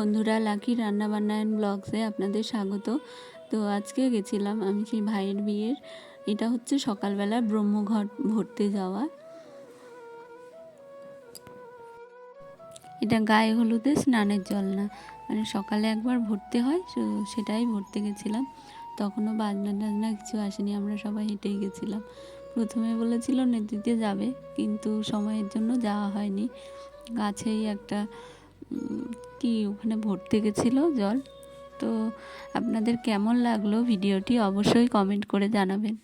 বন্ধুরা লাকি রান্নাবান্না অ্যান্ড ব্লগসে আপনাদের স্বাগত। তো আজকে গেছিলাম আমি সেই ভাইয়ের বিয়ের। এটা হচ্ছে সকালবেলা ব্রহ্মঘট ভরতে যাওয়া। এটা গায়ে হলুদে স্নানের জল না। মানে সকালে একবার ভরতে হয় সেটাই ভরতে গেছিলাম। তখনও বাজনা টাজনা কিছু আসেনি, আমরা সবাই হেঁটেই গেছিলাম। প্রথমে বলেছিল নেতৃত্বে যাবে, কিন্তু সময়ের জন্য যাওয়া হয়নি। গাছেই একটা কি ওখানে ভরতে গেছিল জল? তো আপনাদের কেমন লাগল ভিডিওটি অবশ্যই কমেন্ট করে জানাবেন।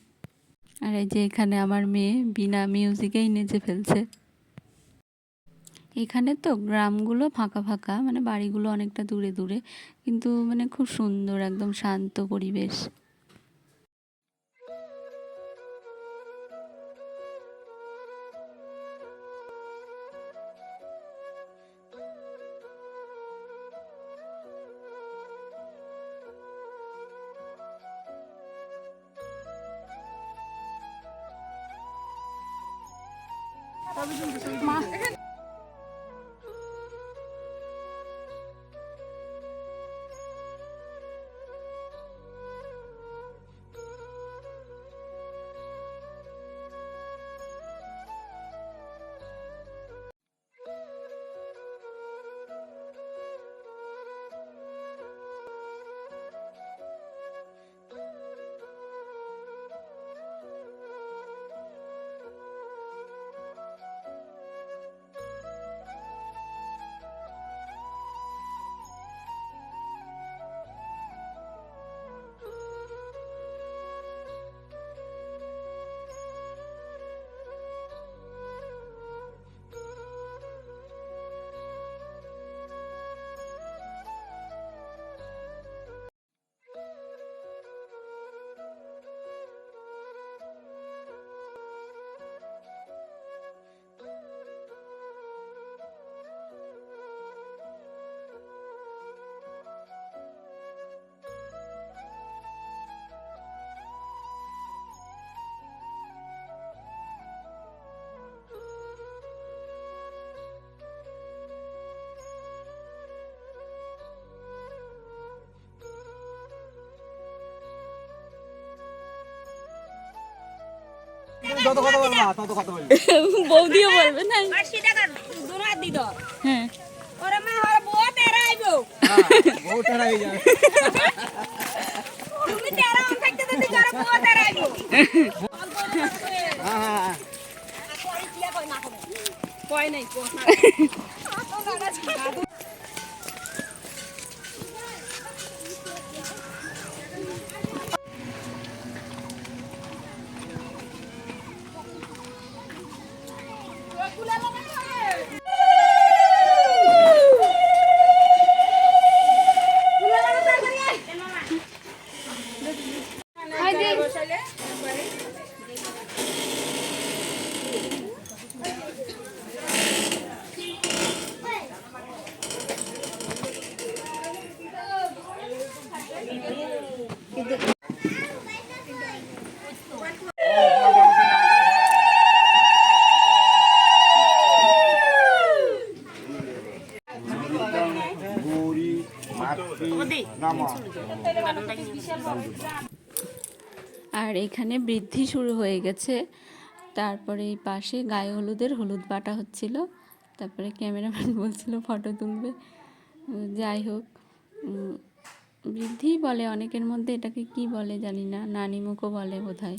আর এই যে এখানে আমার মেয়ে বিনা মিউজিকেই নেচে ফেলছে। এখানে তো গ্রামগুলো ফাঁকা ফাঁকা মানে বাড়িগুলো অনেকটা দূরে দূরে, কিন্তু মানে খুব সুন্দর, একদম শান্ত পরিবেশ। মা যত কথা বলব না তত কথা বলবে। বৌদিও বলবে না। আশি টাকা দুনা দি দাও হ্যাঁ। ওরে মা ওরে বউ তেরা আইবো হ্যাঁ টেরা হয়ে যাবে। তুমি তেরা অন থাকতে দিতে যারা বউ তেরা আইবো হ্যাঁ হ্যাঁ। কই নাই কয় আর এখানে বৃদ্ধি শুরু হয়ে গেছে। তারপরে এই পাশে গায়ে হলুদের হলুদ বাটা হচ্ছিল। তারপরে ক্যামেরাম্যান বলছিল, ফটো তুলবে। যাই হোক বৃদ্ধি বলে অনেকের মধ্যে, এটাকে কি বলে জানি না, নানিমুখও বলে বোধ হয়